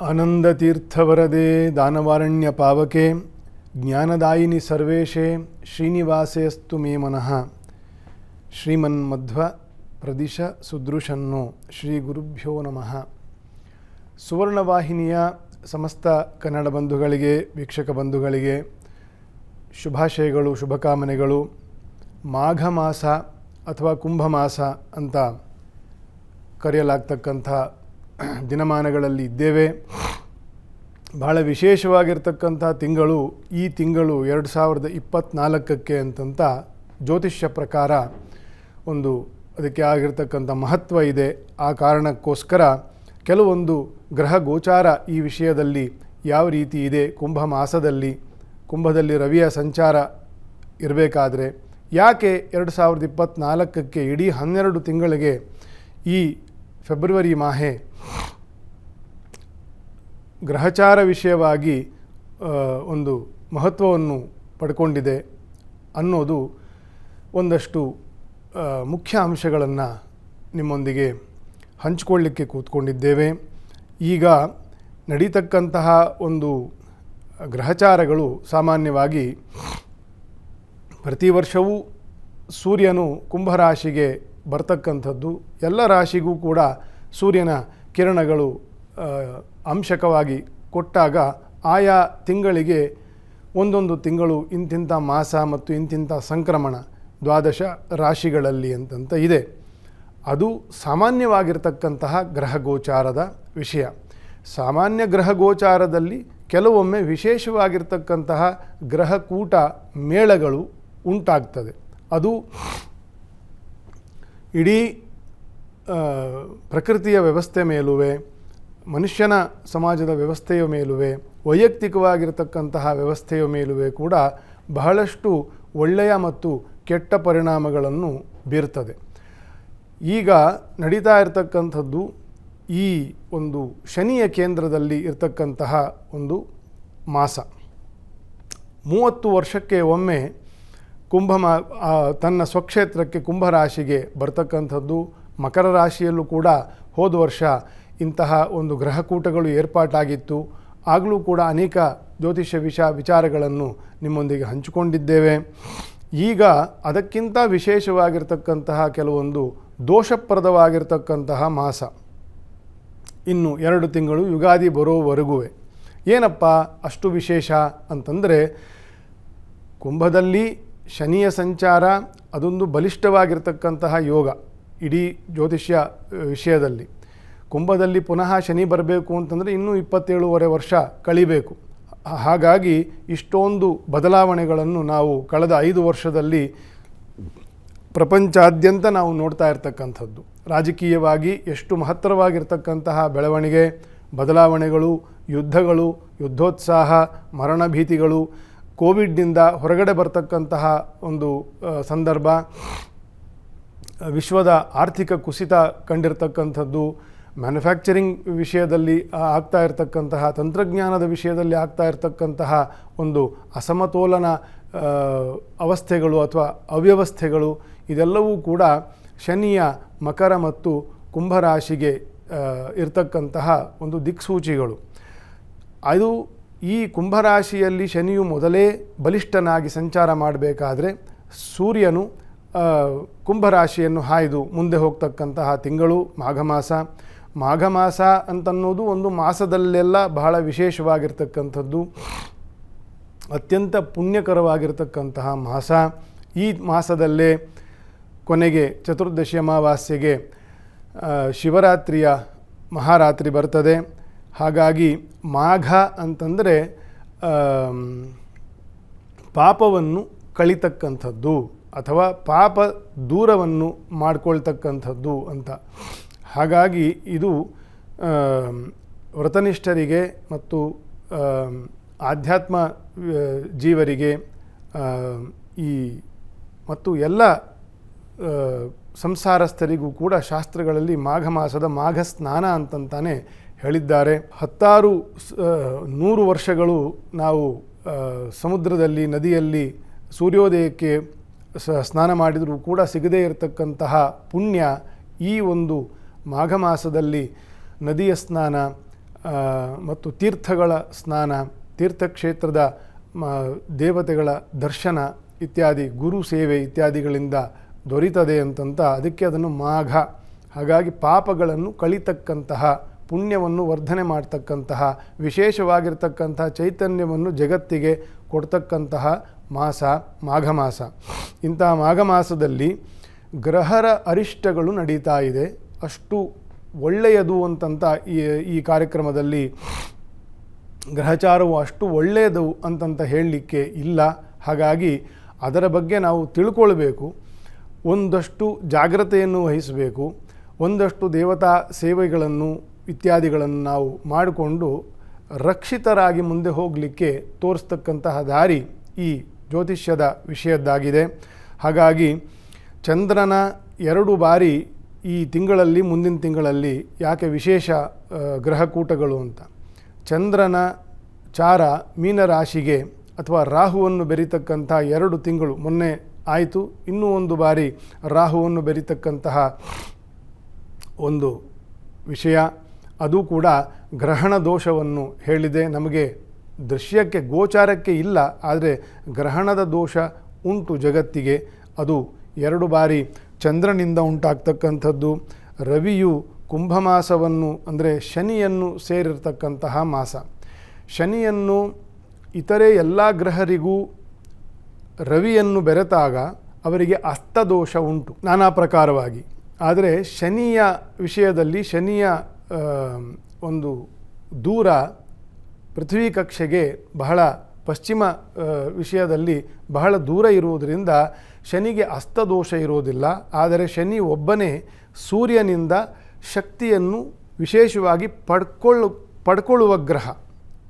ಆನಂದತೀರ್ಥವರದೆ ದಾನವಾರಣ್ಯ ಪಾವಕೆ, ಜ್ಞಾನದಾಯಿನಿ ಸರ್ವೇಶೇ ಶ್ರೀನಿವಾಸೇಸ್ತು ಮೇ ಮನಃ. ಶ್ರೀಮನ್ಮಧ್ವ ಪ್ರದಿಶ ಸುದೃಶನ್ನು, ಶ್ರೀ ಗುರುಭ್ಯೋ ನಮಃ. ಸುವರ್ಣವಾಹಿನಿಯ ಸಮಸ್ತ ಕನ್ನಡ ಬಂಧುಗಳಿಗೆ, ವೀಕ್ಷಕ ಬಂಧುಗಳಿಗೆ ಶುಭಾಶಯಗಳು, ಶುಭಕಾಮನೆಗಳು. ಮಾಘ ಮಾಸ ಅಥವಾ ಕುಂಭ ಮಾಸ ಅಂತ ಕರೆಯಲಾಗ್ತಕ್ಕಂಥ ದಿನಮಾನಗಳಲ್ಲಿ ಇದ್ದೇವೆ. ಬಹಳ ವಿಶೇಷವಾಗಿರ್ತಕ್ಕಂಥ ತಿಂಗಳು ಈ ತಿಂಗಳು ಎರಡು ಸಾವಿರದ ಇಪ್ಪತ್ತ್ನಾಲ್ಕಕ್ಕೆ ಅಂತಂತ ಜ್ಯೋತಿಷ್ಯ ಪ್ರಕಾರ ಒಂದು ಅದಕ್ಕೆ ಆಗಿರ್ತಕ್ಕಂಥ ಮಹತ್ವ ಇದೆ. ಆ ಕಾರಣಕ್ಕೋಸ್ಕರ ಕೆಲವೊಂದು ಗ್ರಹ ಗೋಚಾರ ಈ ವಿಷಯದಲ್ಲಿ ಯಾವ ರೀತಿ ಇದೆ. ಕುಂಭ ಮಾಸದಲ್ಲಿ, ಕುಂಭದಲ್ಲಿ ರವಿಯ ಸಂಚಾರ ಇರಬೇಕಾದ್ರೆ ಯಾಕೆ ಎರಡು ಸಾವಿರದ ಇಪ್ಪತ್ತ್ನಾಲ್ಕಕ್ಕೆ ಇಡೀ ಹನ್ನೆರಡು ತಿಂಗಳಿಗೆ ಈ ಫೆಬ್ರವರಿ ಮಾಹೆ ಗ್ರಹಚಾರ ವಿಷಯವಾಗಿ ಒಂದು ಮಹತ್ವವನ್ನು ಪಡ್ಕೊಂಡಿದೆ ಅನ್ನೋದು ಒಂದಷ್ಟು ಮುಖ್ಯ ಅಂಶಗಳನ್ನು ನಿಮ್ಮೊಂದಿಗೆ ಹಂಚಿಕೊಳ್ಳಿಕ್ಕೆ ಕೂತ್ಕೊಂಡಿದ್ದೇವೆ. ಈಗ ನಡೀತಕ್ಕಂತಹ ಒಂದು ಗ್ರಹಚಾರಗಳು ಸಾಮಾನ್ಯವಾಗಿ ಪ್ರತಿ ವರ್ಷವೂ ಸೂರ್ಯನು ಕುಂಭರಾಶಿಗೆ ಬರ್ತಕ್ಕಂಥದ್ದು. ಎಲ್ಲ ರಾಶಿಗೂ ಕೂಡ ಸೂರ್ಯನ ಕಿರಣಗಳು ಅಂಶಕವಾಗಿ ಕೊಟ್ಟಾಗ ಆಯಾ ತಿಂಗಳಿಗೆ ಒಂದೊಂದು ತಿಂಗಳು ಇಂತಿಂಥ ಮಾಸ ಮತ್ತು ಇಂತಿಂಥ ಸಂಕ್ರಮಣ, ದ್ವಾದಶ ರಾಶಿಗಳಲ್ಲಿ ಅಂತಂತ ಇದೆ. ಅದು ಸಾಮಾನ್ಯವಾಗಿರ್ತಕ್ಕಂತಹ ಗ್ರಹ ಗೋಚಾರದ ವಿಷಯ. ಸಾಮಾನ್ಯ ಗ್ರಹ ಗೋಚಾರದಲ್ಲಿ ಕೆಲವೊಮ್ಮೆ ವಿಶೇಷವಾಗಿರ್ತಕ್ಕಂತಹ ಗ್ರಹಕೂಟ ಮೇಳಗಳು ಉಂಟಾಗ್ತದೆ. ಅದು ಇಡೀ ಪ್ರಕೃತಿಯ ವ್ಯವಸ್ಥೆ ಮೇಲುವೆ, ಮನುಷ್ಯನ ಸಮಾಜದ ವ್ಯವಸ್ಥೆಯ ಮೇಲುವೆ, ವೈಯಕ್ತಿಕವಾಗಿರತಕ್ಕಂತಹ ವ್ಯವಸ್ಥೆಯ ಮೇಲುವೆ ಕೂಡ ಬಹಳಷ್ಟು ಒಳ್ಳೆಯ ಮತ್ತು ಕೆಟ್ಟ ಪರಿಣಾಮಗಳನ್ನು ಬೀರ್ತದೆ. ಈಗ ನಡೀತಾ ಇರತಕ್ಕಂಥದ್ದು ಈ ಒಂದು ಶನಿಯ ಕೇಂದ್ರದಲ್ಲಿ ಇರತಕ್ಕಂತಹ ಒಂದು ಮಾಸ. ಮೂವತ್ತು ವರ್ಷಕ್ಕೆ ಒಮ್ಮೆ ಕುಂಭ ತನ್ನ ಸ್ವಕ್ಷೇತ್ರಕ್ಕೆ ಕುಂಭರಾಶಿಗೆ ಬರ್ತಕ್ಕಂಥದ್ದು ಮಕರ ರಾಶಿಯಲ್ಲೂ ಕೂಡ ಹೋದ ವರ್ಷ ಇಂತಹ ಒಂದು ಗ್ರಹಕೂಟಗಳು ಏರ್ಪಾಟಾಗಿತ್ತು. ಆಗಲೂ ಕೂಡ ಅನೇಕ ಜ್ಯೋತಿಷ್ಯ ವಿಷ ವಿಚಾರಗಳನ್ನು ನಿಮ್ಮೊಂದಿಗೆ ಹಂಚಿಕೊಂಡಿದ್ದೇವೆ. ಈಗ ಅದಕ್ಕಿಂತ ವಿಶೇಷವಾಗಿರ್ತಕ್ಕಂತಹ ಕೆಲವೊಂದು ದೋಷಪ್ರದವಾಗಿರ್ತಕ್ಕಂತಹ ಮಾಸ. ಇನ್ನು ಎರಡು ತಿಂಗಳು ಯುಗಾದಿ ಬರೋವರೆಗೂ ಏನಪ್ಪ ಅಷ್ಟು ವಿಶೇಷ ಅಂತಂದರೆ ಕುಂಭದಲ್ಲಿ ಶನಿಯ ಸಂಚಾರ ಅದೊಂದು ಬಲಿಷ್ಠವಾಗಿರ್ತಕ್ಕಂತಹ ಯೋಗ. ಇಡೀ ಜ್ಯೋತಿಷ್ಯ ವಿಷಯದಲ್ಲಿ. ಕುಂಭದಲ್ಲಿ ಪುನಃ ಶನಿ ಬರಬೇಕು ಅಂತಂದರೆ ಇನ್ನೂ ಇಪ್ಪತ್ತೇಳುವರೆ ವರ್ಷ ಕಳಿಬೇಕು. ಹಾಗಾಗಿ ಇಷ್ಟೊಂದು ಬದಲಾವಣೆಗಳನ್ನು ನಾವು ಕಳೆದ ಐದು ವರ್ಷದಲ್ಲಿ ಪ್ರಪಂಚಾದ್ಯಂತ ನಾವು ನೋಡ್ತಾ ಇರ್ತಕ್ಕಂಥದ್ದು. ರಾಜಕೀಯವಾಗಿ ಎಷ್ಟು ಮಹತ್ತರವಾಗಿರ್ತಕ್ಕಂತಹ ಬೆಳವಣಿಗೆ, ಬದಲಾವಣೆಗಳು, ಯುದ್ಧಗಳು, ಯುದ್ಧೋತ್ಸಾಹ, ಮರಣ ಭೀತಿಗಳು, ಕೋವಿಡ್ನಿಂದ ಹೊರಗಡೆ ಬರ್ತಕ್ಕಂತಹ ಒಂದು ಸಂದರ್ಭ ವಿಶ್ವದ ಆರ್ಥಿಕ ಕುಸಿತ ಕಂಡಿರ್ತಕ್ಕಂಥದ್ದು ಮ್ಯಾನುಫ್ಯಾಕ್ಚರಿಂಗ್ ವಿಷಯದಲ್ಲಿ ಆಗ್ತಾ ಇರತಕ್ಕಂತಹ, ತಂತ್ರಜ್ಞಾನದ ವಿಷಯದಲ್ಲಿ ಆಗ್ತಾ ಇರತಕ್ಕಂತಹ ಒಂದು ಅಸಮತೋಲನ ಅವಸ್ಥೆಗಳು ಅಥವಾ ಅವ್ಯವಸ್ಥೆಗಳು, ಇದೆಲ್ಲವೂ ಕೂಡ ಶನಿಯ ಮಕರ ಮತ್ತು ಕುಂಭರಾಶಿಗೆ ಇರತಕ್ಕಂತಹ ಒಂದು ದಿಕ್ಸೂಚಿಗಳು. ಅದು ಈ ಕುಂಭರಾಶಿಯಲ್ಲಿ ಶನಿಯು ಮೊದಲೇ ಬಲಿಷ್ಠನಾಗಿ ಸಂಚಾರ ಮಾಡಬೇಕಾದ್ರೆ ಸೂರ್ಯನು ಕುಂಭರಾಶಿಯನ್ನು ಹಾಯ್ದು ಮುಂದೆ ಹೋಗ್ತಕ್ಕಂತಹ ತಿಂಗಳು ಮಾಘ ಮಾಸ ಮಾಘ ಮಾಸ ಅಂತನ್ನೋದು ಒಂದು ಮಾಸದಲ್ಲೆಲ್ಲ ಬಹಳ ವಿಶೇಷವಾಗಿರ್ತಕ್ಕಂಥದ್ದು. ಅತ್ಯಂತ ಪುಣ್ಯಕರವಾಗಿರ್ತಕ್ಕಂತಹ ಮಾಸ. ಈ ಮಾಸದಲ್ಲೇ ಕೊನೆಗೆ ಚತುರ್ದಶಿ ಅಮಾವಾಸ್ಯೆಗೆ ಶಿವರಾತ್ರಿಯ ಮಹಾರಾತ್ರಿ ಬರ್ತದೆ. ಹಾಗಾಗಿ ಮಾಘ ಅಂತಂದರೆ ಪಾಪವನ್ನು ಕಳಿತಕ್ಕಂಥದ್ದು. ಅಥವಾ ಪಾಪ ದೂರವನ್ನು ಮಾಡಿಕೊಳ್ತಕ್ಕಂಥದ್ದು ಅಂತ. ಹಾಗಾಗಿ ಇದು ವ್ರತನಿಷ್ಠರಿಗೆ ಮತ್ತು ಆಧ್ಯಾತ್ಮ ಜೀವರಿಗೆ ಈ ಮತ್ತು ಎಲ್ಲ ಸಂಸಾರಸ್ಥರಿಗೂ ಕೂಡ ಶಾಸ್ತ್ರಗಳಲ್ಲಿ ಮಾಘ ಮಾಸದ ಮಾಘ ಸ್ನಾನ ಅಂತಂತಾನೆ ಹೇಳಿದ್ದಾರೆ. ಹತ್ತಾರು ನೂರು ವರ್ಷಗಳು ನಾವು ಸಮುದ್ರದಲ್ಲಿ, ನದಿಯಲ್ಲಿ ಸೂರ್ಯೋದಯಕ್ಕೆ ಸ್ನಾನ ಮಾಡಿದರೂ ಕೂಡ ಸಿಗದೇ ಇರತಕ್ಕಂತಹ ಪುಣ್ಯ ಈ ಒಂದು ಮಾಘ ಮಾಸದಲ್ಲಿ ನದಿಯ ಸ್ನಾನ ಮತ್ತು ತೀರ್ಥಗಳ ಸ್ನಾನ, ತೀರ್ಥಕ್ಷೇತ್ರದ ದೇವತೆಗಳ ದರ್ಶನ ಇತ್ಯಾದಿ, ಗುರು ಸೇವೆ ಇತ್ಯಾದಿಗಳಿಂದ ದೊರೀತದೆ ಅಂತಂತ ಅದಕ್ಕೆ ಅದನ್ನು ಮಾಘ. ಹಾಗಾಗಿ ಪಾಪಗಳನ್ನು ಕಳಿತಕ್ಕಂತಹ ಪುಣ್ಯವನ್ನು ವರ್ಧನೆ ಮಾಡ್ತಕ್ಕಂತಹ, ವಿಶೇಷವಾಗಿರ್ತಕ್ಕಂತಹ ಚೈತನ್ಯವನ್ನು ಜಗತ್ತಿಗೆ ಕೊಡ್ತಕ್ಕಂತಹ ಮಾಸ ಮಾಘ ಮಾಸ ಇಂತಹ ಮಾಘ ಮಾಸದಲ್ಲಿ ಗ್ರಹರ ಅರಿಷ್ಟಗಳು ನಡೀತಾ ಇದೆ. ಅಷ್ಟು ಒಳ್ಳೆಯದು ಅಂತಂತ ಈ ಈ ಕಾರ್ಯಕ್ರಮದಲ್ಲಿ ಗ್ರಹಚಾರವು ಅಷ್ಟು ಒಳ್ಳೆಯದು ಅಂತಂತ ಹೇಳಲಿಕ್ಕೆ ಇಲ್ಲ. ಹಾಗಾಗಿ ಅದರ ಬಗ್ಗೆ ನಾವು ತಿಳ್ಕೊಳ್ಬೇಕು. ಒಂದಷ್ಟು ಜಾಗ್ರತೆಯನ್ನು ವಹಿಸಬೇಕು. ಒಂದಷ್ಟು ದೇವತಾ ಸೇವೆಗಳನ್ನು ಇತ್ಯಾದಿಗಳನ್ನು ನಾವು ಮಾಡಿಕೊಂಡು ರಕ್ಷಿತರಾಗಿ ಮುಂದೆ ಹೋಗಲಿಕ್ಕೆ ತೋರಿಸ್ತಕ್ಕಂತಹ ದಾರಿ ಈ ಜ್ಯೋತಿಷ್ಯದ ವಿಷಯದ್ದಾಗಿದೆ. ಹಾಗಾಗಿ ಚಂದ್ರನ ಎರಡು ಬಾರಿ ಈ ತಿಂಗಳಲ್ಲಿ, ಮುಂದಿನ ತಿಂಗಳಲ್ಲಿ ಯಾಕೆ ವಿಶೇಷ ಗ್ರಹಕೂಟಗಳು ಅಂತ? ಚಂದ್ರನ ಚಾರ ಮೀನರಾಶಿಗೆ ಅಥವಾ ರಾಹುವನ್ನು ಬೆರೀತಕ್ಕಂಥ ಎರಡು ತಿಂಗಳು ಮೊನ್ನೆ ಆಯಿತು. ಇನ್ನೂ ಒಂದು ಬಾರಿ ರಾಹುವನ್ನು ಬೆರಿತಕ್ಕಂತಹ ಒಂದು ವಿಷಯ. ಅದು ಕೂಡ ಗ್ರಹಣ ದೋಷವನ್ನು ಹೇಳಿದೆ. ನಮಗೆ ದೃಶ್ಯಕ್ಕೆ ಗೋಚಾರಕ್ಕೆ ಇಲ್ಲ, ಆದರೆ ಗ್ರಹಣದ ದೋಷ ಉಂಟು ಜಗತ್ತಿಗೆ. ಅದು ಎರಡು ಬಾರಿ ಚಂದ್ರನಿಂದ ಉಂಟಾಗ್ತಕ್ಕಂಥದ್ದು, ರವಿಯು ಕುಂಭಮಾಸವನ್ನು, ಅಂದರೆ ಶನಿಯನ್ನು ಸೇರಿರ್ತಕ್ಕಂತಹ ಮಾಸ. ಶನಿಯನ್ನು ಇತರೆ ಎಲ್ಲ ಗ್ರಹರಿಗೂ ರವಿಯನ್ನು ಬೆರೆತಾಗ ಅವರಿಗೆ ಅಸ್ತದೋಷ ಉಂಟು, ನಾನಾ ಪ್ರಕಾರವಾಗಿ. ಆದರೆ ಶನಿಯ ವಿಷಯದಲ್ಲಿ, ಶನಿಯ ಒಂದು ದೂರ ಪೃಥ್ವಿ ಕಕ್ಷೆಗೆ ಬಹಳ ಪಶ್ಚಿಮ ವಿಷಯದಲ್ಲಿ ಬಹಳ ದೂರ ಇರುವುದರಿಂದ ಶನಿಗೆ ಅಸ್ತದೋಷ ಇರುವುದಿಲ್ಲ. ಆದರೆ ಶನಿ ಒಬ್ಬನೇ ಸೂರ್ಯನಿಂದ ಶಕ್ತಿಯನ್ನು ವಿಶೇಷವಾಗಿ ಪಡ್ಕೊಳ್ಳು ಪಡ್ಕೊಳ್ಳುವ ಗ್ರಹ.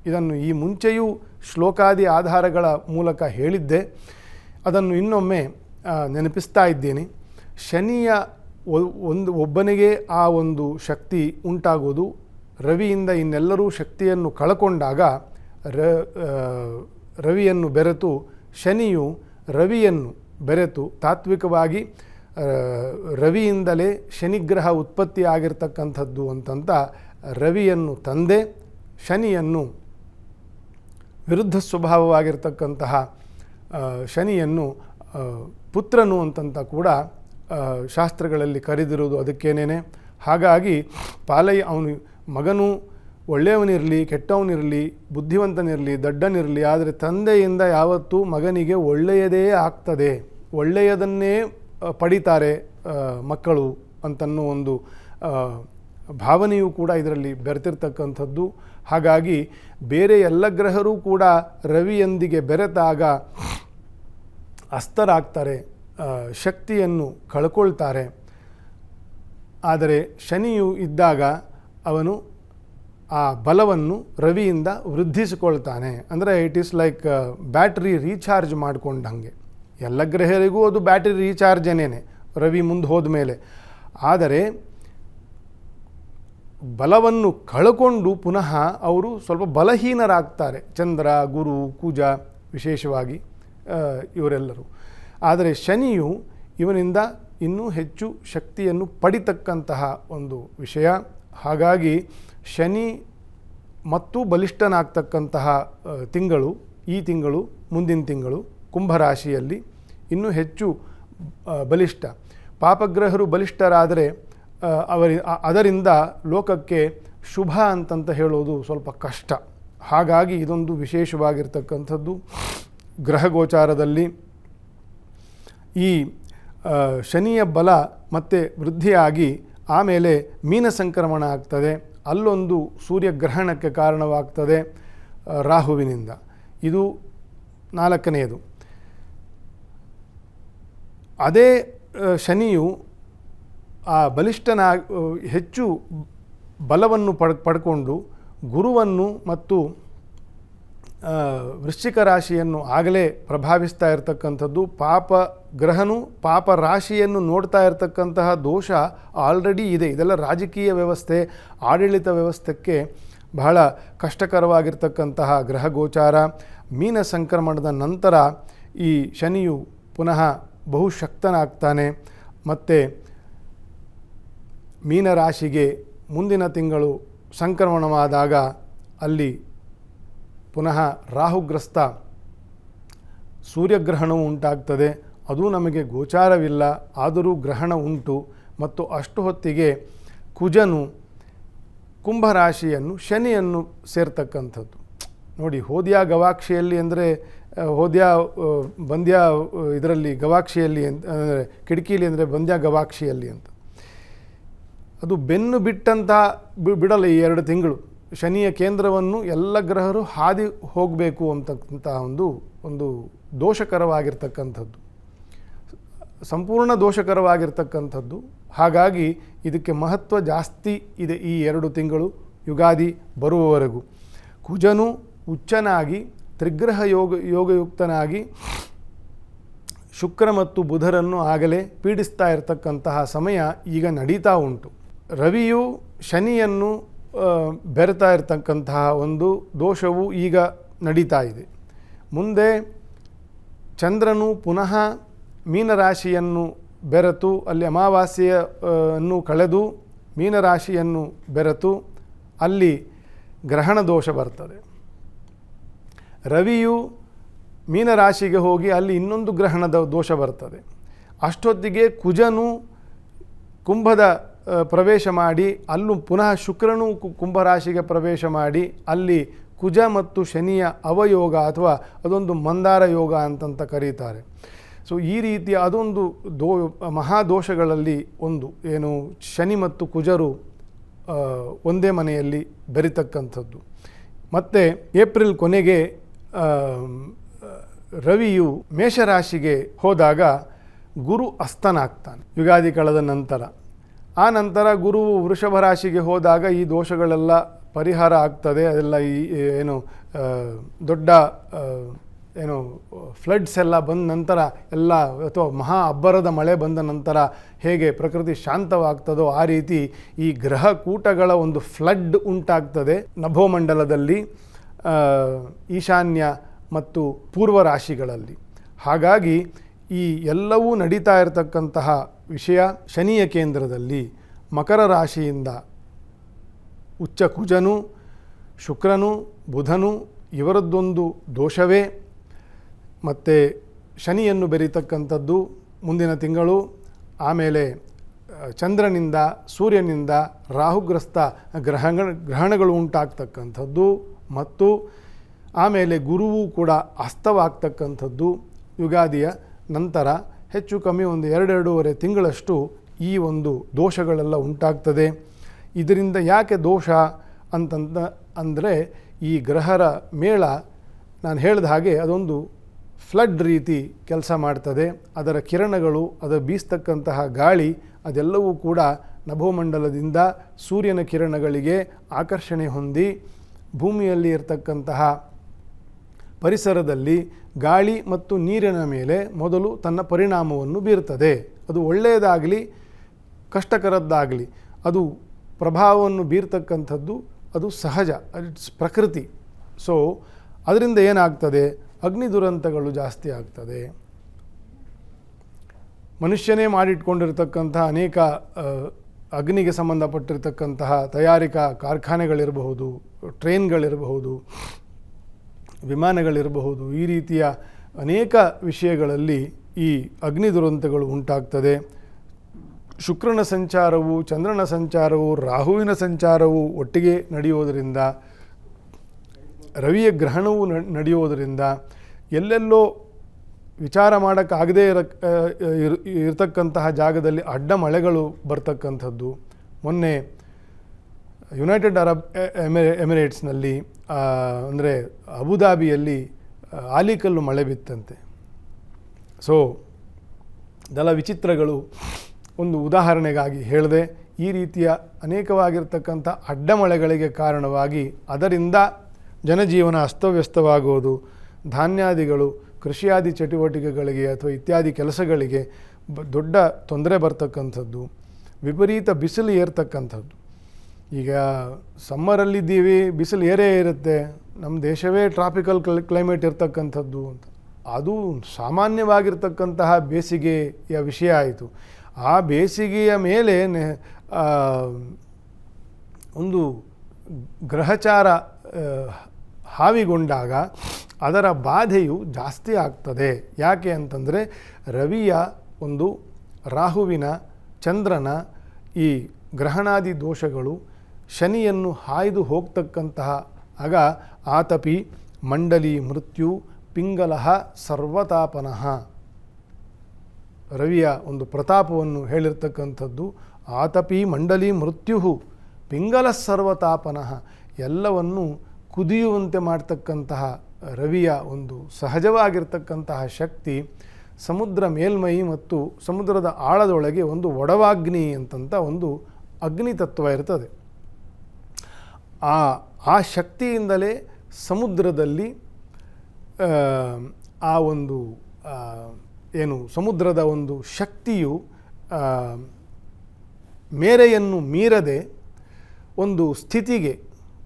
ಇದನ್ನು ಈ ಮುಂಚೆಯೂ ಶ್ಲೋಕಾದಿ ಆಧಾರಗಳ ಮೂಲಕ ಹೇಳಿದ್ದೆ. ಅದನ್ನು ಇನ್ನೊಮ್ಮೆ ನೆನಪಿಸ್ತಾ ಇದ್ದೇನೆ. ಶನಿಯ ಒಂದು, ಒಬ್ಬನಿಗೆ ಆ ಒಂದು ಶಕ್ತಿ ಉಂಟಾಗೋದು, ರವಿಯಿಂದ ಇನ್ನೆಲ್ಲರೂ ಶಕ್ತಿಯನ್ನು ಕಳಕೊಂಡಾಗ ರ ರವಿಯನ್ನು ಬೆರೆತು, ಶನಿಯು ರವಿಯನ್ನು ಬೆರೆತು, ತಾತ್ವಿಕವಾಗಿ ರವಿಯಿಂದಲೇ ಶನಿಗ್ರಹ ಉತ್ಪತ್ತಿ ಆಗಿರ್ತಕ್ಕಂಥದ್ದು ಅಂತಂತ ರವಿಯನ್ನು ತಂದೆ, ಶನಿಯನ್ನು ವಿರುದ್ಧ ಸ್ವಭಾವವಾಗಿರ್ತಕ್ಕಂತಹ ಶನಿಯನ್ನು ಪುತ್ರನು ಅಂತಂತ ಕೂಡ ಶಾಸ್ತ್ರಗಳಲ್ಲಿ ಕರೆದಿರುವುದು ಅದಕ್ಕೇನೇನೆ? ಹಾಗಾಗಿ ಪಾಲಯ್ಯ ಅವನು ಮಗನು ಒಳ್ಳೆಯವನಿರಲಿ, ಕೆಟ್ಟವನಿರಲಿ, ಬುದ್ಧಿವಂತನಿರಲಿ, ದಡ್ಡನಿರಲಿ, ಆದರೆ ತಂದೆಯಿಂದ ಯಾವತ್ತೂ ಮಗನಿಗೆ ಒಳ್ಳೆಯದೇ ಆಗ್ತದೆ. ಒಳ್ಳೆಯದನ್ನೇ ಪಡಿತಾರೆ ಮಕ್ಕಳು ಅಂತನ್ನೋ ಒಂದು ಭಾವನೆಯು ಕೂಡ ಇದರಲ್ಲಿ ಬೆರೆತಿರ್ತಕ್ಕಂಥದ್ದು. ಹಾಗಾಗಿ ಬೇರೆ ಎಲ್ಲ ಗ್ರಹರೂ ಕೂಡ ರವಿಯೊಂದಿಗೆ ಬೆರೆತಾಗ ಅಸ್ತರಾಗ್ತಾರೆ ಶಕ್ತಿಯನ್ನು ಕಳ್ಕೊಳ್ತಾರೆ. ಆದರೆ ಶನಿಯು ಇದ್ದಾಗ ಅವನು ಆ ಬಲವನ್ನು ರವಿಯಿಂದ ವೃದ್ಧಿಸಿಕೊಳ್ತಾನೆ. ಅಂದರೆ it is like battery recharge ಮಾಡಿಕೊಂಡಂಗೆ ಎಲ್ಲ ಗ್ರಹರಿಗೂ ಅದು ಬ್ಯಾಟ್ರಿ ರೀಚಾರ್ಜನೇನೆ ರವಿ ಮುಂದೆ ಹೋದ ಮೇಲೆ. ಆದರೆ ಬಲವನ್ನು ಕಳ್ಕೊಂಡು ಪುನಃ ಅವರು ಸ್ವಲ್ಪ ಬಲಹೀನರಾಗ್ತಾರೆ. ಚಂದ್ರ, ಗುರು, ಕೂಜ ವಿಶೇಷವಾಗಿ ಇವರೆಲ್ಲರೂ. ಆದರೆ ಶನಿಯು ಇವನಿಂದ ಇನ್ನೂ ಹೆಚ್ಚು ಶಕ್ತಿಯನ್ನು ಪಡಿತಕ್ಕಂತಹ ಒಂದು ವಿಷಯ. ಹಾಗಾಗಿ ಶನಿ ಮತ್ತು ಬಲಿಷ್ಠನಾಗ್ತಕ್ಕಂತಹ ತಿಂಗಳು, ಈ ತಿಂಗಳು, ಮುಂದಿನ ತಿಂಗಳು, ಕುಂಭರಾಶಿಯಲ್ಲಿ ಇನ್ನೂ ಹೆಚ್ಚು ಬಲಿಷ್ಠ. ಪಾಪಗ್ರಹರು ಬಲಿಷ್ಠರಾದರೆ ಅವರಿ ಅದರಿಂದ ಲೋಕಕ್ಕೆ ಶುಭ ಅಂತಂತ ಹೇಳೋದು ಸ್ವಲ್ಪ ಕಷ್ಟ. ಹಾಗಾಗಿ ಇದೊಂದು ವಿಶೇಷವಾಗಿರ್ತಕ್ಕಂಥದ್ದು. ಗ್ರಹಗೋಚಾರದಲ್ಲಿ ಈ ಶನಿಯ ಬಲ ಮತ್ತೆ ವೃದ್ಧಿಯಾಗಿ ಆಮೇಲೆ ಮೀನ ಸಂಕ್ರಮಣ ಆಗ್ತದೆ. ಅಲ್ಲೊಂದು ಸೂರ್ಯಗ್ರಹಣಕ್ಕೆ ಕಾರಣವಾಗ್ತದೆ ರಾಹುವಿನಿಂದ. ಇದು ನಾಲ್ಕನೆಯದು. ಅದೇ ಶನಿಯು ಆ ಬಲಿಷ್ಠನ, ಹೆಚ್ಚು ಬಲವನ್ನು ಪಡ್, ಪಡ್ಕೊಂಡು ಗುರುವನ್ನು ಮತ್ತು ವೃಶ್ಚಿಕ ರಾಶಿಯನ್ನು ಆಗಲೇ ಪ್ರಭಾವಿಸ್ತಾ ಇರತಕ್ಕಂಥದ್ದು ಪಾಪ ಗ್ರಹನು ಪಾಪ ರಾಶಿಯನ್ನು ನೋಡ್ತಾ ಇರತಕ್ಕಂತಹ ದೋಷ ಆಲ್ರೆಡಿ ಇದೆ. ಇದೆಲ್ಲ ರಾಜಕೀಯ ವ್ಯವಸ್ಥೆ, ಆಡಳಿತ ವ್ಯವಸ್ಥೆಗೆ ಬಹಳ ಕಷ್ಟಕರವಾಗಿರ್ತಕ್ಕಂತಹ ಗ್ರಹ ಗೋಚಾರ. ಮೀನ ಸಂಕ್ರಮಣದ ನಂತರ ಈ ಶನಿಯು ಪುನಃ ಬಹುಶಕ್ತನಾಗ್ತಾನೆ ಮತ್ತು ಮೀನರಾಶಿಗೆ ಮುಂದಿನ ತಿಂಗಳು ಸಂಕ್ರಮಣವಾದಾಗ ಅಲ್ಲಿ ಪುನಃ ರಾಹುಗ್ರಸ್ತ ಸೂರ್ಯಗ್ರಹಣವು ಉಂಟಾಗ್ತದೆ. ಅದು ನಮಗೆ ಗೋಚಾರವಿಲ್ಲ. ಆದರೂ ಗ್ರಹಣ ಉಂಟು. ಮತ್ತು ಅಷ್ಟು ಹೊತ್ತಿಗೆ ಕುಜನು ಕುಂಭರಾಶಿಯನ್ನು, ಶನಿಯನ್ನು ಸೇರ್ತಕ್ಕಂಥದ್ದು. ನೋಡಿ, ಹೋದ್ಯ ಗವಾಕ್ಷಿಯಲ್ಲಿ ಅಂದರೆ ಹೋದ್ಯ ಬಂದ್ಯ ಇದರಲ್ಲಿ ಗವಾಕ್ಷಿಯಲ್ಲಿ ಅಂದರೆ, ಕಿಟಕಿಲಿ ಅಂದರೆ ಬಂದ್ಯ ಗವಾಕ್ಷಿಯಲ್ಲಿ ಅಂತ. ಅದು ಬೆನ್ನು ಬಿಟ್ಟಂತ ಬಿ- ಬಿಡಲ್ಲ ಈ ಎರಡು ತಿಂಗಳು. ಶನಿಯ ಕೇಂದ್ರವನ್ನು ಎಲ್ಲ ಗ್ರಹರು ಹಾದಿ ಹೋಗಬೇಕು ಅಂತಕ್ಕಂಥ ಒಂದು ಒಂದು ದೋಷಕರವಾಗಿರ್ತಕ್ಕಂಥದ್ದು. ಸಂಪೂರ್ಣ ದೋಷಕರವಾಗಿರ್ತಕ್ಕಂಥದ್ದು. ಹಾಗಾಗಿ ಇದಕ್ಕೆ ಮಹತ್ವ ಜಾಸ್ತಿ ಇದೆ ಈ ಎರಡು ತಿಂಗಳು ಯುಗಾದಿ ಬರುವವರೆಗೂ. ಕುಜನು ಉಚ್ಚನಾಗಿ, ತ್ರಿಗ್ರಹ ಯೋಗ, ಯೋಗಯುಕ್ತನಾಗಿ ಶುಕ್ರ ಮತ್ತು ಬುಧರನ್ನು ಆಗಲೇ ಪೀಡಿಸ್ತಾ ಇರತಕ್ಕಂತಹ ಸಮಯ ಈಗ ನಡೀತಾ ಉಂಟು. ರವಿಯು ಶನಿಯನ್ನು ಬೆರೆತಾ ಇರತಕ್ಕಂತಹ ಒಂದು ದೋಷವು ಈಗ ನಡೀತಾ ಇದೆ. ಮುಂದೆ ಚಂದ್ರನು ಪುನಃ ಮೀನರಾಶಿಯನ್ನು ಬೆರೆತು, ಅಲ್ಲಿ ಅಮಾವಾಸ್ಯೆಯನ್ನು ಕಳೆದು ಮೀನರಾಶಿಯನ್ನು ಬೆರೆತು, ಅಲ್ಲಿ ಗ್ರಹಣ ದೋಷ ಬರ್ತದೆ. ರವಿಯು ಮೀನರಾಶಿಗೆ ಹೋಗಿ ಅಲ್ಲಿ ಇನ್ನೊಂದು ಗ್ರಹಣದ ದೋಷ ಬರ್ತದೆ. ಅಷ್ಟೊತ್ತಿಗೆ ಕುಜನು ಕುಂಭದ ಪ್ರವೇಶ ಮಾಡಿ, ಅಲ್ಲೂ ಪುನಃ ಶುಕ್ರನು ಕುಂಭರಾಶಿಗೆ ಪ್ರವೇಶ ಮಾಡಿ, ಅಲ್ಲಿ ಕುಜ ಮತ್ತು ಶನಿಯ ಅವಯೋಗ ಅಥವಾ ಅದೊಂದು ಮಂದಾರ ಯೋಗ ಅಂತಂತ ಕರೀತಾರೆ. ಸೊ ಈ ರೀತಿಯ ಅದೊಂದು ದೋ, ಮಹಾದೋಷಗಳಲ್ಲಿ ಒಂದು ಏನು, ಶನಿ ಮತ್ತು ಕುಜರು ಒಂದೇ ಮನೆಯಲ್ಲಿ ಬೆರಿತಕ್ಕಂಥದ್ದು. ಮತ್ತು ಏಪ್ರಿಲ್ ಕೊನೆಗೆ ರವಿಯು ಮೇಷರಾಶಿಗೆ ಹೋದಾಗ ಗುರು ಅಸ್ತನಾಗ್ತಾನೆ. ಯುಗಾದಿ ಕಳೆದ ನಂತರ. ಆ ನಂತರ ಗುರು ವೃಷಭ ರಾಶಿಗೆ ಹೋದಾಗ ಈ ದೋಷಗಳೆಲ್ಲ ಪರಿಹಾರ ಆಗ್ತದೆ. ಅದೆಲ್ಲ ಈ ಏನು ದೊಡ್ಡ ಏನು ಫ್ಲಡ್ಸ್ ಎಲ್ಲ ಬಂದ ನಂತರ ಎಲ್ಲ, ಅಥವಾ ಮಹಾ ಅಬ್ಬರದ ಮಳೆ ಬಂದ ನಂತರ ಹೇಗೆ ಪ್ರಕೃತಿ ಶಾಂತವಾಗ್ತದೋ ಆ ರೀತಿ ಈ ಗ್ರಹ ಕೂಟಗಳ ಒಂದು ಫ್ಲಡ್ ಉಂಟಾಗ್ತದೆ. ನಭೋಮಂಡಲದಲ್ಲಿ ಈಶಾನ್ಯ ಮತ್ತು ಪೂರ್ವ ರಾಶಿಗಳಲ್ಲಿ. ಹಾಗಾಗಿ ಈ ಎಲ್ಲವೂ ನಡೀತಾ ಇರತಕ್ಕಂತಹ ವಿಷಯ ಶನಿಯ ಕೇಂದ್ರದಲ್ಲಿ ಮಕರ ರಾಶಿಯಿಂದ ಉಚ್ಚ ಕುಜನು, ಶುಕ್ರನು, ಬುಧನು ಇವರದ್ದೊಂದು ದೋಷವೇ. ಮತ್ತು ಶನಿಯನ್ನು ಬೆರೀತಕ್ಕಂಥದ್ದು ಮುಂದಿನ ತಿಂಗಳು. ಆಮೇಲೆ ಚಂದ್ರನಿಂದ, ಸೂರ್ಯನಿಂದ ರಾಹುಗ್ರಸ್ತ ಗ್ರಹ ಗ್ರಹಣಗಳು ಉಂಟಾಗ್ತಕ್ಕಂಥದ್ದು ಮತ್ತು ಆಮೇಲೆ ಗುರುವು ಕೂಡ ಅಸ್ತವಾಗ್ತಕ್ಕಂಥದ್ದು ಯುಗಾದಿಯ ನಂತರ. ಹೆಚ್ಚು ಕಮ್ಮಿ ಒಂದು ಎರಡೆರಡೂವರೆ ತಿಂಗಳಷ್ಟು ಈ ಒಂದು ದೋಷಗಳೆಲ್ಲ ಉಂಟಾಗ್ತದೆ. ಇದರಿಂದ ಯಾಕೆ ದೋಷ ಅಂತಂದ ಅಂದರೆ ಈ ಗ್ರಹರ ಮೇಳ ನಾನು ಹೇಳಿದ ಹಾಗೆ ಅದೊಂದು ಫ್ಲಡ್ ರೀತಿ ಕೆಲಸ ಮಾಡ್ತದೆ. ಅದರ ಕಿರಣಗಳು ಅದರ ಬೀಸ್ತಕ್ಕಂತಹ ಗಾಳಿ, ಅದೆಲ್ಲವೂ ಕೂಡ ನಭೋಮಂಡಲದಿಂದ ಸೂರ್ಯನ ಕಿರಣಗಳಿಗೆ ಆಕರ್ಷಣೆ ಹೊಂದಿ ಭೂಮಿಯಲ್ಲಿ ಇರತಕ್ಕಂತಹ ಪರಿಸರದಲ್ಲಿ ಗಾಳಿ ಮತ್ತು ನೀರಿನ ಮೇಲೆ ಮೊದಲು ತನ್ನ ಪರಿಣಾಮವನ್ನು ಬೀರ್ತದೆ. ಅದು ಒಳ್ಳೆಯದಾಗಲಿ, ಕಷ್ಟಕರದ್ದಾಗಲಿ, ಅದು ಪ್ರಭಾವವನ್ನು ಬೀರ್ತಕ್ಕಂಥದ್ದು, ಅದು ಸಹಜ ಇಟ್ಸ್ ಪ್ರಕೃತಿ. ಸೊ ಅದರಿಂದ ಏನಾಗ್ತದೆ? ಅಗ್ನಿ ದುರಂತಗಳು ಜಾಸ್ತಿ ಆಗ್ತದೆ. ಮನುಷ್ಯನೇ ಮಾಡಿಟ್ಕೊಂಡಿರ್ತಕ್ಕಂತಹ ಅನೇಕ ಅಗ್ನಿಗೆ ಸಂಬಂಧಪಟ್ಟಿರ್ತಕ್ಕಂತಹ ತಯಾರಿಕಾ ಕಾರ್ಖಾನೆಗಳಿರಬಹುದು, ಟ್ರೈನ್ಗಳಿರಬಹುದು. ವಿಮಾನಗಳಿರಬಹುದು. ಈ ರೀತಿಯ ಅನೇಕ ವಿಷಯಗಳಲ್ಲಿ ಈ ಅಗ್ನಿ ದುರಂತಗಳು ಉಂಟಾಗ್ತದೆ. ಶುಕ್ರನ ಸಂಚಾರವು, ಚಂದ್ರನ ಸಂಚಾರವು, ರಾಹುವಿನ ಸಂಚಾರವು ಒಟ್ಟಿಗೆ ನಡೆಯುವುದರಿಂದ, ರವಿಯ ಗ್ರಹಣವು ನಡೆಯೋದರಿಂದ ಎಲ್ಲೆಲ್ಲೋ ವಿಚಾರ ಮಾಡೋಕ್ಕಾಗದೇ ಇರ ಇರತಕ್ಕಂತಹ ಜಾಗದಲ್ಲಿ ಅಡ್ಡ ಮಳೆಗಳು ಬರ್ತಕ್ಕಂಥದ್ದು. ಮೊನ್ನೆ ಯುನೈಟೆಡ್ ಅರಬ್ ಎಮಿರೇಟ್ಸ್ನಲ್ಲಿ ಅಂದರೆ ಅಬುದಾಬಿಯಲ್ಲಿ ಆಲಿಕಲ್ಲು ಮಳೆ ಬಿತ್ತಂತೆ. ಸೊ ದಲ ವಿಚಿತ್ರಗಳು ಒಂದು ಉದಾಹರಣೆಗಾಗಿ ಹೇಳಿದೆ, ಈ ರೀತಿಯ ಅನೇಕವಾಗಿರ್ತಕ್ಕಂಥ ಅಡ್ಡಮಳೆಗಳಿಗೆ ಕಾರಣವಾಗಿ ಅದರಿಂದ ಜನಜೀವನ ಅಸ್ತವ್ಯಸ್ತವಾಗುವುದು, ಧಾನ್ಯಾದಿಗಳು, ಕೃಷಿಯಾದಿ ಚಟುವಟಿಕೆಗಳಿಗೆ ಅಥವಾ ಇತ್ಯಾದಿ ಕೆಲಸಗಳಿಗೆ ದೊಡ್ಡ ತೊಂದರೆ ಬರ್ತಕ್ಕಂಥದ್ದು, ವಿಪರೀತ ಬಿಸಿಲು ಏರ್ತಕ್ಕಂಥದ್ದು. ಈಗ ಸಮ್ಮರಲ್ಲಿದ್ದೀವಿ ಬಿಸಿಲು ಏರೇ ಇರುತ್ತೆ. ನಮ್ಮ ದೇಶವೇ ಟ್ರಾಪಿಕಲ್ ಕ್ಲ ಕ್ಲೈಮೇಟ್ ಇರ್ತಕ್ಕಂಥದ್ದು ಅಂತ. ಅದು ಸಾಮಾನ್ಯವಾಗಿರ್ತಕ್ಕಂತಹ ಬೇಸಿಗೆಯ ವಿಷಯ ಆಯಿತು. ಆ ಬೇಸಿಗೆಯ ಮೇಲೆ ಒಂದು ಗ್ರಹಚಾರ ಹಾವಿಗೊಂಡಾಗ ಅದರ ಬಾಧೆಯು ಜಾಸ್ತಿ ಆಗ್ತದೆ. ಯಾಕೆ ಅಂತಂದರೆ ರವಿಯ ಒಂದು ರಾಹುವಿನ ಚಂದ್ರನ ಈ ಗ್ರಹಣಾದಿ ದೋಷಗಳು ಶನಿಯನ್ನು ಹಾಯ್ದು ಹೋಗ್ತಕ್ಕಂತಹ ಆಗ ಆತಪಿ ಮಂಡಲಿ ಮೃತ್ಯು ಪಿಂಗಲಹ ಸರ್ವತಾಪನಃ. ರವಿಯ ಒಂದು ಪ್ರತಾಪವನ್ನು ಹೇಳಿರ್ತಕ್ಕಂಥದ್ದು, ಆತಪಿ ಮಂಡಲಿ ಮೃತ್ಯು ಪಿಂಗಲ ಸರ್ವತಾಪನಃ ಎಲ್ಲವನ್ನು ಕುದಿಯುವಂತೆ ಮಾಡ್ತಕ್ಕಂತಹ ರವಿಯ ಒಂದು ಸಹಜವಾಗಿರ್ತಕ್ಕಂತಹ ಶಕ್ತಿ, ಸಮುದ್ರ ಮೇಲ್ಮೈ ಮತ್ತು ಸಮುದ್ರದ ಆಳದೊಳಗೆ ಒಂದು ಒಡವಾಗ್ನಿ ಅಂತಂತ ಒಂದು ಅಗ್ನಿ ತತ್ವ ಇರ್ತದೆ. ಆ ಆ ಶಕ್ತಿಯಿಂದಲೇ ಸಮುದ್ರದಲ್ಲಿ ಆ, ಒಂದು ಏನು ಸಮುದ್ರದ ಒಂದು ಶಕ್ತಿಯು ಮೇರೆಯನ್ನು ಮೀರದೆ ಒಂದು ಸ್ಥಿತಿಗೆ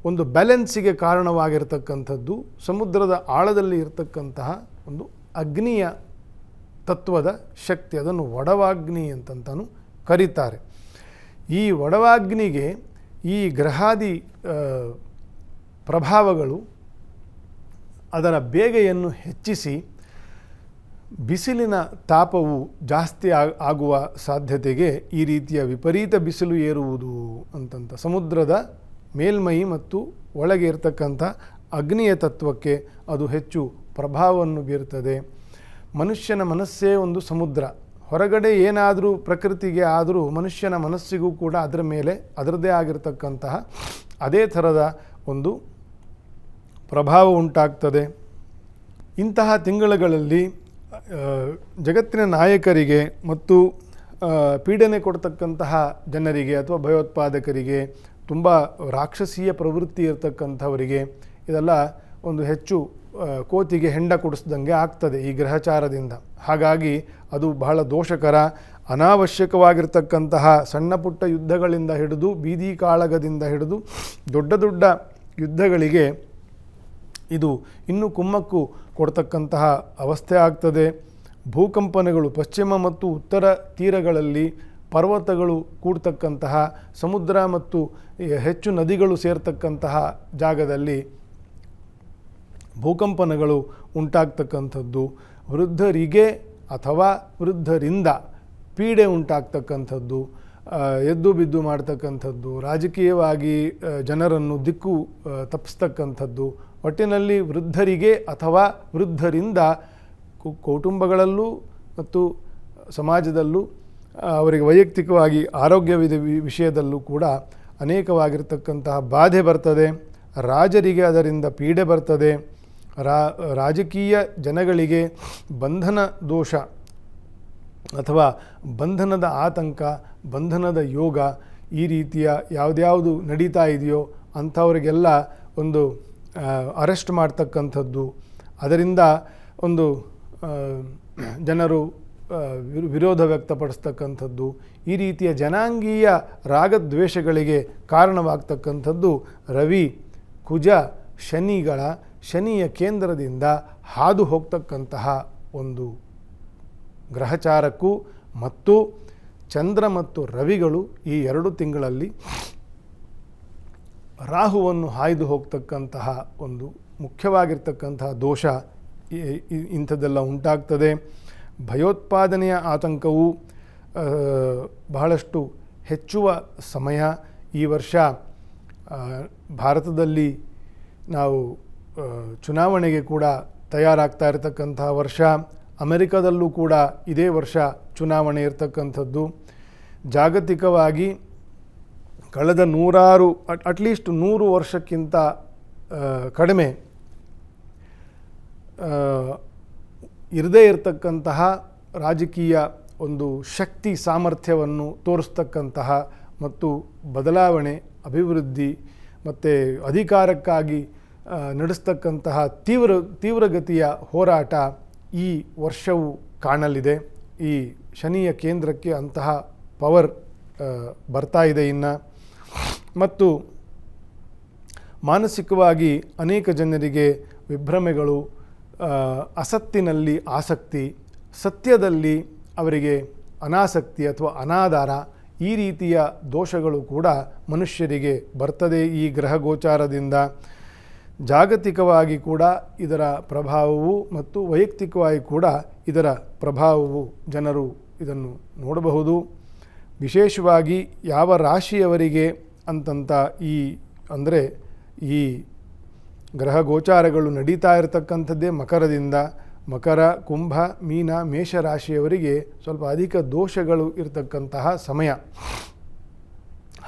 ಒಂದು ಬ್ಯಾಲೆನ್ಸಿಗೆ ಕಾರಣವಾಗಿರ್ತಕ್ಕಂಥದ್ದು ಸಮುದ್ರದ ಆಳದಲ್ಲಿ ಇರತಕ್ಕಂತಹ ಒಂದು ಅಗ್ನಿಯ ತತ್ವದ ಶಕ್ತಿ ಅದನ್ನು ಒಡವಾಗ್ನಿ ಅಂತಂತಾನು ಕರೀತಾರೆ. ಈ ಒಡವಾಗ್ನಿಗೆ ಈ ಗ್ರಹಾದಿ ಪ್ರಭಾವಗಳು ಅದರ ಬೇಗೆಯನ್ನು ಹೆಚ್ಚಿಸಿ ಬಿಸಿಲಿನ ತಾಪವು ಜಾಸ್ತಿ ಆಗುವ ಸಾಧ್ಯತೆಗೆ ಈ ರೀತಿಯ ವಿಪರೀತ ಬಿಸಿಲು ಏರುವುದು ಅಂತಂತ ಸಮುದ್ರದ ಮೇಲ್ಮೈ ಮತ್ತು ಒಳಗೆ ಇರತಕ್ಕಂಥ ಅಗ್ನಿಯ ತತ್ವಕ್ಕೆ ಅದು ಹೆಚ್ಚು ಪ್ರಭಾವವನ್ನು ಬೀರುತ್ತದೆ ಮನುಷ್ಯನ ಮನಸ್ಸೇ ಒಂದು ಸಮುದ್ರ. ಹೊರಗಡೆ ಏನಾದರೂ ಪ್ರಕೃತಿಗೆ ಆದರೂ ಮನುಷ್ಯನ ಮನಸ್ಸಿಗೂ ಕೂಡ ಅದರ ಮೇಲೆ ಅದರದೇ ಆಗಿರತಕ್ಕಂತಹ ಅದೇ ಥರದ ಒಂದು ಪ್ರಭಾವ ಉಂಟಾಗ್ತದೆ. ಇಂತಹ ತಿಂಗಳುಗಳಲ್ಲಿ ಜಗತ್ತಿನ ನಾಯಕರಿಗೆ ಮತ್ತು ಪೀಡನೆ ಕೊಡ್ತಕ್ಕಂತಹ ಜನರಿಗೆ ಅಥವಾ ಭಯೋತ್ಪಾದಕರಿಗೆ ತುಂಬ ರಾಕ್ಷಸೀಯ ಪ್ರವೃತ್ತಿ ಇರತಕ್ಕಂಥವರಿಗೆ ಇದೆಲ್ಲ ಒಂದು ಹೆಚ್ಚು ಕೋತಿಗೆ ಹೆಂಡ ಕೊಡಿಸ್ದಂಗೆ ಆಗ್ತದೆ ಈ ಗ್ರಹಚಾರದಿಂದ. ಹಾಗಾಗಿ ಅದು ಬಹಳ ದೋಷಕರ ಅನಾವಶ್ಯಕವಾಗಿರ್ತಕ್ಕಂತಹ ಸಣ್ಣ ಪುಟ್ಟ ಯುದ್ಧಗಳಿಂದ ಹಿಡಿದು, ಬೀದಿ ಕಾಳಗದಿಂದ ಹಿಡಿದು, ದೊಡ್ಡ ದೊಡ್ಡ ಯುದ್ಧಗಳಿಗೆ ಇದು ಇನ್ನೂ ಕುಮ್ಮಕ್ಕು ಕೊಡ್ತಕ್ಕಂತಹ ಅವಸ್ಥೆ ಆಗ್ತದೆ. ಭೂಕಂಪನಗಳು ಪಶ್ಚಿಮ ಮತ್ತು ಉತ್ತರ ತೀರಗಳಲ್ಲಿ ಪರ್ವತಗಳು ಕೂಡ್ತಕ್ಕಂತಹ, ಸಮುದ್ರ ಮತ್ತು ಹೆಚ್ಚು ನದಿಗಳು ಸೇರ್ತಕ್ಕಂತಹ ಜಾಗದಲ್ಲಿ ಭೂಕಂಪನಗಳು ಉಂಟಾಗ್ತಕ್ಕಂಥದ್ದು. ವೃದ್ಧರಿಗೆ ಅಥವಾ ವೃದ್ಧರಿಂದ ಪೀಡೆ ಉಂಟಾಗ್ತಕ್ಕಂಥದ್ದು ಎದ್ದು ಬಿದ್ದು ಮಾಡ್ತಕ್ಕಂಥದ್ದು, ರಾಜಕೀಯವಾಗಿ ಜನರನ್ನು ದಿಕ್ಕು ತಪ್ಪಿಸ್ತಕ್ಕಂಥದ್ದು, ಒಟ್ಟಿನಲ್ಲಿ ವೃದ್ಧರಿಗೆ ಅಥವಾ ವೃದ್ಧರಿಂದ ಕುಟುಂಬಗಳಲ್ಲೂ ಮತ್ತು ಸಮಾಜದಲ್ಲೂ ಅವರಿಗೆ ವೈಯಕ್ತಿಕವಾಗಿ ಆರೋಗ್ಯವಿದ ವಿಷಯದಲ್ಲೂ ಕೂಡ ಅನೇಕವಾಗಿರ್ತಕ್ಕಂತಹ ಬಾಧೆ ಬರ್ತದೆ. ರಾಜರಿಗೆ ಅದರಿಂದ ಪೀಡೆ ಬರ್ತದೆ. ರಾಜಕೀಯ ಜನಗಳಿಗೆ ಬಂಧನ ದೋಷ ಅಥವಾ ಬಂಧನದ ಆತಂಕ, ಬಂಧನದ ಯೋಗ ಈ ರೀತಿಯ ಯಾವುದ್ಯಾವುದು ನಡೀತಾ ಇದೆಯೋ ಅಂಥವರಿಗೆಲ್ಲ ಒಂದು ಅರೆಸ್ಟ್ ಮಾಡ್ತಕ್ಕಂಥದ್ದು. ಅದರಿಂದ ಒಂದು ಜನರು ವಿರೋಧ ವ್ಯಕ್ತಪಡಿಸ್ತಕ್ಕಂಥದ್ದು. ಈ ರೀತಿಯ ಜನಾಂಗೀಯ ರಾಗದ್ವೇಷಗಳಿಗೆ ಕಾರಣವಾಗ್ತಕ್ಕಂಥದ್ದು ರವಿ, ಕುಜ, ಶನಿಗಳ, ಶನಿಯ ಕೇಂದ್ರದಿಂದ ಹಾದು ಹೋಗ್ತಕ್ಕಂತಹ ಒಂದು ಗ್ರಹಚಾರಕ್ಕೂ ಮತ್ತು ಚಂದ್ರ ಮತ್ತು ರವಿಗಳು ಈ ಎರಡು ತಿಂಗಳಲ್ಲಿ ರಾಹುವನ್ನು ಹಾಯ್ದು ಹೋಗ್ತಕ್ಕಂತಹ ಒಂದು ಮುಖ್ಯವಾಗಿರ್ತಕ್ಕಂತಹ ದೋಷ ಇಂಥದ್ದೆಲ್ಲ ಉಂಟಾಗ್ತದೆ. ಭಯೋತ್ಪಾದನೆಯ ಆತಂಕವು ಬಹಳಷ್ಟು ಹೆಚ್ಚುವ ಸಮಯ ಈ ವರ್ಷ ಭಾರತದಲ್ಲಿ ನಾವು ಚುನಾವಣೆಗೆ ಕೂಡ ತಯಾರಾಗ್ತಾ ಇರತಕ್ಕಂತಹ ವರ್ಷ. ಅಮೆರಿಕದಲ್ಲೂ ಕೂಡ ಇದೇ ವರ್ಷ ಚುನಾವಣೆ ಇರತಕ್ಕಂಥದ್ದು. ಜಾಗತಿಕವಾಗಿ ಕಳೆದ ನೂರಾರು, ಅಟ್ ಅಟ್ಲೀಸ್ಟ್ ನೂರು ವರ್ಷಕ್ಕಿಂತ ಕಡಿಮೆ ಇರದೇ ಇರತಕ್ಕಂತಹ ರಾಜಕೀಯ ಒಂದು ಶಕ್ತಿ ಸಾಮರ್ಥ್ಯವನ್ನು ತೋರಿಸ್ತಕ್ಕಂತಹ ಮತ್ತು ಬದಲಾವಣೆ, ಅಭಿವೃದ್ಧಿ ಮತ್ತು ಅಧಿಕಾರಕ್ಕಾಗಿ ನಡೆಸ್ತಕ್ಕಂತಹ ತೀವ್ರ, ತೀವ್ರಗತಿಯ ಹೋರಾಟ ಈ ವರ್ಷವು ಕಾಣಲಿದೆ. ಈ ಶನಿಯ ಕೇಂದ್ರಕ್ಕೆ ಅಂತಹ ಪವರ್ ಬರ್ತಾ ಇದೆ ಇನ್ನು. ಮತ್ತು ಮಾನಸಿಕವಾಗಿ ಅನೇಕ ಜನರಿಗೆ ವಿಭ್ರಮೆಗಳು ಅಸತ್ತಿನಲ್ಲಿ ಆಸಕ್ತಿ, ಸತ್ಯದಲ್ಲಿ ಅವರಿಗೆ ಅನಾಸಕ್ತಿ ಅಥವಾ ಅನಾದಾರ ಈ ರೀತಿಯ ದೋಷಗಳು ಕೂಡ ಮನುಷ್ಯರಿಗೆ ಬರ್ತದೆ ಈ ಗ್ರಹ ಗೋಚಾರದಿಂದ. ಜಾಗತಿಕವಾಗಿ ಕೂಡ ಇದರ ಪ್ರಭಾವವು ಮತ್ತು ವೈಯಕ್ತಿಕವಾಗಿ ಕೂಡ ಇದರ ಪ್ರಭಾವವು ಜನರು ಇದನ್ನು ನೋಡಬಹುದು. ವಿಶೇಷವಾಗಿ ಯಾವ ರಾಶಿಯವರಿಗೆ ಅಂತಂತ ಈ ಅಂದರೆ ಈ ಗ್ರಹ ಗೋಚಾರಗಳು ನಡೀತಾ ಇರತಕ್ಕಂಥದ್ದೇ ಮಕರದಿಂದ ಮಕರ, ಕುಂಭ, ಮೀನ, ಮೇಷ ರಾಶಿಯವರಿಗೆ ಸ್ವಲ್ಪ ಅಧಿಕ ದೋಷಗಳು ಇರತಕ್ಕಂತಹ ಸಮಯ.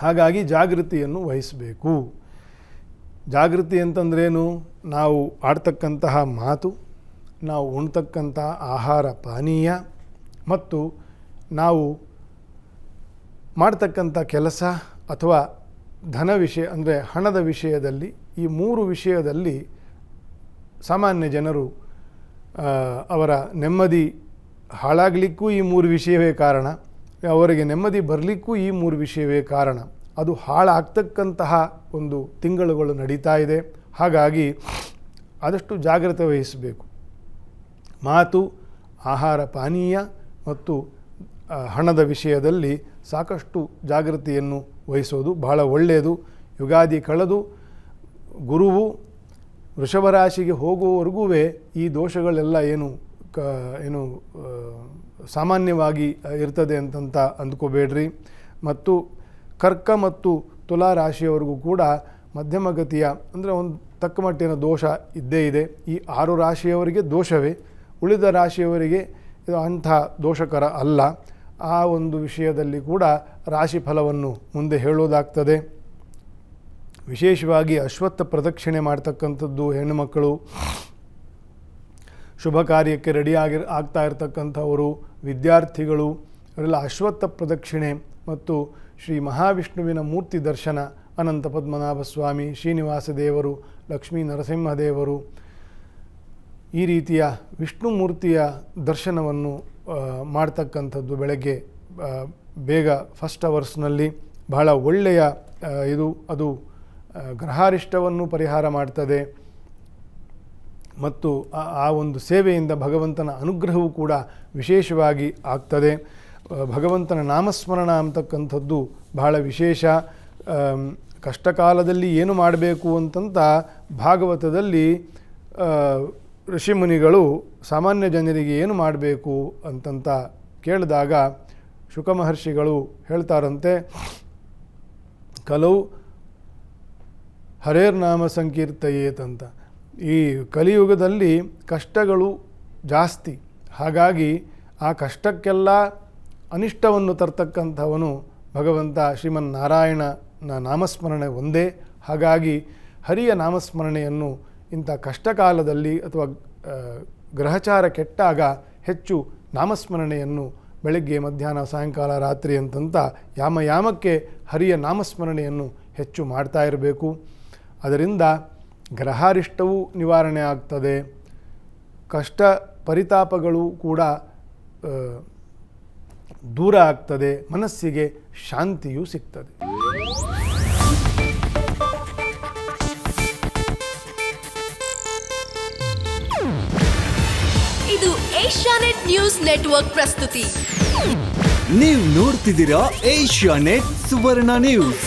ಹಾಗಾಗಿ ಜಾಗೃತಿಯನ್ನು ವಹಿಸಬೇಕು. ಜಾಗೃತಿ ಅಂತಂದ್ರೇನು? ನಾವು ಆಡ್ತಕ್ಕಂತಹ ಮಾತು, ನಾವು ಉಣ್ತಕ್ಕಂತಹ ಆಹಾರ ಪಾನೀಯ, ಮತ್ತು ನಾವು ಮಾಡ್ತಕ್ಕಂಥ ಕೆಲಸ ಅಥವಾ ಧನ ವಿಷಯ ಅಂದರೆ ಹಣದ ವಿಷಯದಲ್ಲಿ, ಈ ಮೂರು ವಿಷಯದಲ್ಲಿ ಸಾಮಾನ್ಯ ಜನರು ಅವರ ನೆಮ್ಮದಿ ಹಾಳಾಗಲಿಕ್ಕೂ ಈ ಮೂರು ವಿಷಯವೇ ಕಾರಣ. ಅವರಿಗೆ ನೆಮ್ಮದಿ ಬರಲಿಕ್ಕೂ ಈ ಮೂರು ವಿಷಯವೇ ಕಾರಣ. ಅದು ಹಾಳಾಗ್ತಕ್ಕಂತಹ ಒಂದು ತಿಂಗಳುಗಳು ನಡೀತಾ ಇದೆ. ಹಾಗಾಗಿ ಆದಷ್ಟು ಜಾಗ್ರತೆ ವಹಿಸಬೇಕು. ಮಾತು, ಆಹಾರ ಪಾನೀಯ ಮತ್ತು ಹಣದ ವಿಷಯದಲ್ಲಿ ಸಾಕಷ್ಟು ಜಾಗೃತಿಯನ್ನು ವಹಿಸೋದು ಬಹಳ ಒಳ್ಳೆಯದು. ಯುಗಾದಿ ಕಳೆದು ಗುರುವು ವೃಷಭರಾಶಿಗೆ ಹೋಗುವವರೆಗೂ ಈ ದೋಷಗಳೆಲ್ಲ ಏನು ಕ, ಏನು ಸಾಮಾನ್ಯವಾಗಿ ಇರ್ತದೆ ಅಂತಂತ ಅಂದ್ಕೋಬೇಡ್ರಿ. ಮತ್ತು ಕರ್ಕ ಮತ್ತು ತುಲಾ ರಾಶಿಯವರೆಗೂ ಕೂಡ ಮಧ್ಯಮ ಗತಿಯ ಅಂದರೆ ಒಂದು ತಕ್ಕ ಮಟ್ಟಿನ ದೋಷ ಇದ್ದೇ ಇದೆ. ಈ ಆರು ರಾಶಿಯವರಿಗೆ ದೋಷವೇ. ಉಳಿದ ರಾಶಿಯವರಿಗೆ ಇದು ಅಂಥ ದೋಷಕರ ಅಲ್ಲ. ಆ ಒಂದು ವಿಷಯದಲ್ಲಿ ಕೂಡ ರಾಶಿ ಫಲವನ್ನು ಮುಂದೆ ಹೇಳೋದಾಗ್ತದೆ. ವಿಶೇಷವಾಗಿ ಅಶ್ವತ್ಥ ಪ್ರದಕ್ಷಿಣೆ ಮಾಡ್ತಕ್ಕಂಥದ್ದು ಹೆಣ್ಣುಮಕ್ಕಳು ಶುಭ ಕಾರ್ಯಕ್ಕೆ ರೆಡಿಯಾಗಿ ಆಗ್ತಾ ಇರತಕ್ಕಂಥವರು, ವಿದ್ಯಾರ್ಥಿಗಳು, ಅವರೆಲ್ಲ ಅಶ್ವತ್ಥ ಪ್ರದಕ್ಷಿಣೆ ಮತ್ತು ಶ್ರೀ ಮಹಾವಿಷ್ಣುವಿನ ಮೂರ್ತಿ ದರ್ಶನ ಅನಂತ ಪದ್ಮನಾಭ ಸ್ವಾಮಿ, ಶ್ರೀನಿವಾಸ ದೇವರು, ಲಕ್ಷ್ಮೀ ನರಸಿಂಹದೇವರು ಈ ರೀತಿಯ ವಿಷ್ಣು ಮೂರ್ತಿಯ ದರ್ಶನವನ್ನು ಮಾಡ್ತಕ್ಕಂಥದ್ದು ಬೆಳಗ್ಗೆ ಬೇಗ ಫಸ್ಟ್ ಅವರ್ಸ್ನಲ್ಲಿ ಬಹಳ ಒಳ್ಳೆಯ ಇದು, ಅದು ಗ್ರಹಾರಿಷ್ಟವನ್ನು ಪರಿಹಾರ ಮಾಡ್ತದೆ. ಮತ್ತು ಆ- ಒಂದು ಸೇವೆಯಿಂದ ಭಗವಂತನ ಅನುಗ್ರಹವೂ ಕೂಡ ವಿಶೇಷವಾಗಿ ಆಗ್ತದೆ. ಭಗವಂತನ ನಾಮಸ್ಮರಣ ಅಂತಕ್ಕಂಥದ್ದು ಬಹಳ ವಿಶೇಷ. ಕಷ್ಟಕಾಲದಲ್ಲಿ ಏನು ಮಾಡಬೇಕು ಅಂತಂತ ಭಾಗವತದಲ್ಲಿ ಋಷಿಮುನಿಗಳು ಸಾಮಾನ್ಯ ಜನರಿಗೆ ಏನು ಮಾಡಬೇಕು ಅಂತಂತ ಕೇಳಿದಾಗ ಶುಕಮಹರ್ಷಿಗಳು ಹೇಳ್ತಾರಂತೆ ಕಲವು ಹರೇರ್ನಾಮ ಸಂಕೀರ್ತಯೇತಂತ ಈ ಕಲಿಯುಗದಲ್ಲಿ ಕಷ್ಟಗಳು ಜಾಸ್ತಿ. ಹಾಗಾಗಿ ಆ ಕಷ್ಟಕ್ಕೆಲ್ಲ ಅನಿಷ್ಟವನ್ನು ತರ್ತಕ್ಕಂಥವನು ಭಗವಂತ ಶ್ರೀಮನ್ನಾರಾಯಣನ ನಾಮಸ್ಮರಣೆ ಒಂದೇ. ಹಾಗಾಗಿ ಹರಿಯ ನಾಮಸ್ಮರಣೆಯನ್ನು ಇಂಥ ಕಷ್ಟಕಾಲದಲ್ಲಿ ಅಥವಾ ಗ್ರಹಚಾರ ಕೆಟ್ಟಾಗ ಹೆಚ್ಚು ನಾಮಸ್ಮರಣೆಯನ್ನು ಬೆಳಗ್ಗೆ, ಮಧ್ಯಾಹ್ನ, ಸಾಯಂಕಾಲ, ರಾತ್ರಿ ಅಂತಂತ ಯಾಮ ಯಾಮಕ್ಕೆ ಹರಿಯ ನಾಮಸ್ಮರಣೆಯನ್ನು ಹೆಚ್ಚು ಮಾಡ್ತಾ ಇರಬೇಕು. ಅದರಿಂದ ಗ್ರಹಾರಿಷ್ಟವೂ ನಿವಾರಣೆ ಆಗ್ತದೆ. ಕಷ್ಟ ಪರಿತಾಪಗಳು ಕೂಡ ದೂರ ಆಗ್ತದೆ ಮನಸ್ಸಿಗೆ ಶಾಂತಿಯೂ ಸಿಗ್ತದೆ. ಇದು ಏಷ್ಯಾನೆಟ್ ನ್ಯೂಸ್ ನೆಟ್ವರ್ಕ್ ಪ್ರಸ್ತುತಿ. ನೀವು ನೋಡ್ತಿದ್ದೀರಾ ಏಷ್ಯಾ ನೆಟ್ ಸುವರ್ಣ ನ್ಯೂಸ್.